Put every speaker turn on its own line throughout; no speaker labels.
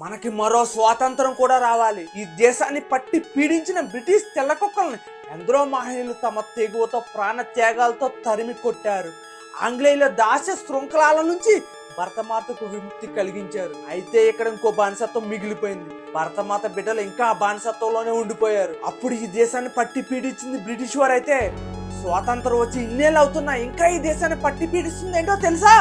మనకి మరో స్వాతంత్రం కూడా రావాలి. ఈ దేశాన్ని పట్టి పీడించిన బ్రిటిష్ తెల్లకొక్కల్ని ఎందరో మహిళలు తమ తెగువతో ప్రాణ త్యాగాలతో తరిమి కొట్టారు. ఆంగ్లేయుల దాస్య శృంఖలాల నుంచి భరతమాతకు విముక్తి కలిగించారు. అయితే ఇక్కడ ఇంకో బానిసత్వం మిగిలిపోయింది. భరతమాత బిడ్డలు ఇంకా బానిసత్వంలోనే ఉండిపోయారు. అప్పుడు ఈ దేశాన్ని పట్టి పీడించింది బ్రిటిష్ వారు అయితే స్వాతంత్రం వచ్చి ఇన్నేళ్ళు అవుతున్నా ఇంకా ఈ దేశాన్ని పట్టి పీడిస్తుంది ఏంటో తెలుసా?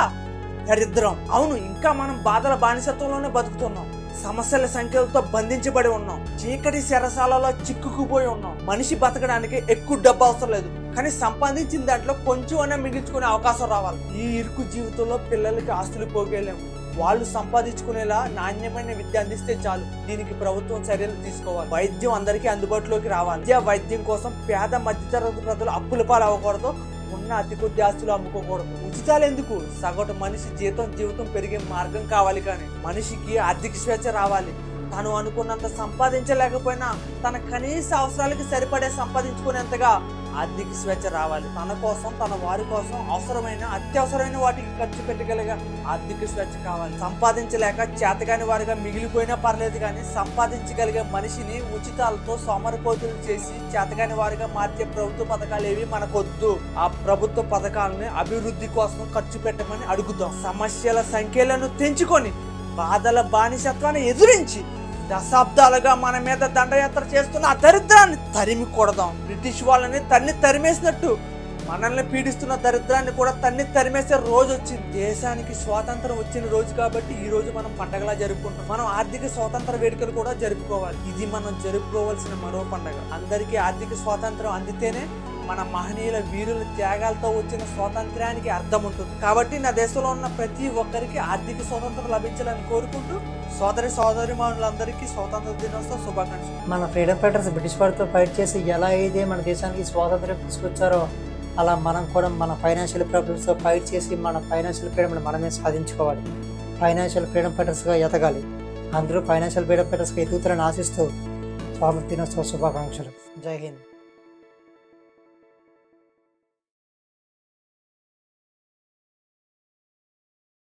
దరిద్రం. అవును ఇంకా మనం బాధల బానిసత్వంలోనే బతుకుతున్నాం. సమస్యల సంఖ్యలతో బంధించబడి ఉన్నాం. చీకటి శరసాలలో చిక్కుకుపోయి ఉన్నాం. మనిషి బతకడానికి ఎక్కువ డబ్బు అవసరం లేదు. కానీ సంపాదించిన దాంట్లో కొంచెం అయినా మిగిల్చుకునే అవకాశం రావాలి. ఈ ఇరుకు జీవితంలో పిల్లలకి ఆస్తులు పోగేయలేము. వాళ్ళు సంపాదించుకునేలా నాణ్యమైన విద్య అందిస్తే చాలు. దీనికి ప్రభుత్వం చర్యలు తీసుకోవాలి. వైద్యం అందరికీ అందుబాటులోకి రావాలి. విద్యా వైద్యం కోసం పేద మధ్యతరగతి ప్రజలు అప్పుల పాలు అవ్వకూడదు ఉన్న అతి కొద్ది ఆస్తులు అమ్ముకోకూడదు. ఉచితాలు ఎందుకు? సగటు మనిషి జీతం జీవితం పెరిగే మార్గం కావాలి కానీ మనిషికి ఆర్థిక స్వేచ్ఛ రావాలి. తను అనుకున్నంత సంపాదించలేకపోయినా తన కనీస అవసరాలకి సరిపడే సంపాదించుకునేంతగా ఆర్థిక స్వేచ్ఛ రావాలి. తన కోసం తన వారి కోసం అవసరమైన అత్యవసరమైన వాటికి ఖర్చు పెట్టగలిగే ఆర్థిక స్వేచ్ఛ కావాలి. సంపాదించలేక చేతగాని వారిగా మిగిలిపోయినా పర్లేదు కానీ సంపాదించగలిగే మనిషిని ఉచితాలతో సోమరిపోతులు చేసి చేతగాని వారిగా మార్చే ప్రభుత్వ పథకాలు ఏవి మనకొద్దు. ఆ ప్రభుత్వ పథకాలని అభివృద్ధి కోసం ఖర్చు పెట్టమని అడుగుతాం. సమస్యల సంఖ్యలను తెంచుకొని బాధల బానిసత్వాన్ని ఎదురించి దశాబ్దాలుగా మన మీద దండయాత్ర చేస్తున్న ఆ దరిద్రాన్ని తరిమి కొడదాం బ్రిటిష్ వాళ్ళని తన్ని తరిమేసినట్టు మనల్ని పీడిస్తున్న దరిద్రాన్ని కూడా తన్ని తరిమేసే రోజు వచ్చింది. దేశానికి స్వాతంత్రం వచ్చిన రోజు కాబట్టి ఈ రోజు మనం పండగలా జరుపుకుంటాం మనం ఆర్థిక స్వాతంత్ర వేడుకలు కూడా జరుపుకోవాలి. ఇది మనం జరుపుకోవాల్సిన మరో పండగ. అందరికీ ఆర్థిక స్వాతంత్రం అందితేనే మన మహనీయుల వీరుల త్యాగాలతో వచ్చిన స్వాతంత్ర్యానికి అర్థం ఉంటుంది. కాబట్టి నా దేశంలో ఉన్న ప్రతి ఒక్కరికి ఆర్థిక స్వాతంత్రం లభించాలని కోరుకుంటూ సోదరి సోదరిమానులందరికీ స్వాతంత్ర దినోత్సవ శుభాకాంక్షలు.
మన ఫ్రీడమ్ ఫైటర్స్ బ్రిటిష్ వారితో ఫైట్ చేసి ఎలా అయితే మన దేశానికి స్వాతంత్రం తీసుకొచ్చారో అలా మనం కూడా మన ఫైనాన్షియల్ ప్రాబ్లమ్స్తో ఫైట్ చేసి మన ఫైనాన్షియల్ ఫ్రీడమ్ని మనమే సాధించుకోవాలి. ఫైనాన్షియల్ ఫ్రీడమ్ ఫైటర్స్గా ఎదగాలి. అందరూ ఫైనాన్షియల్ ఫ్రీడమ్ ఫైటర్స్గా ఎదుగుతారని ఆశిస్తూ స్వాతంత్ర దినోత్సవ శుభాకాంక్షలు. జై హింద్.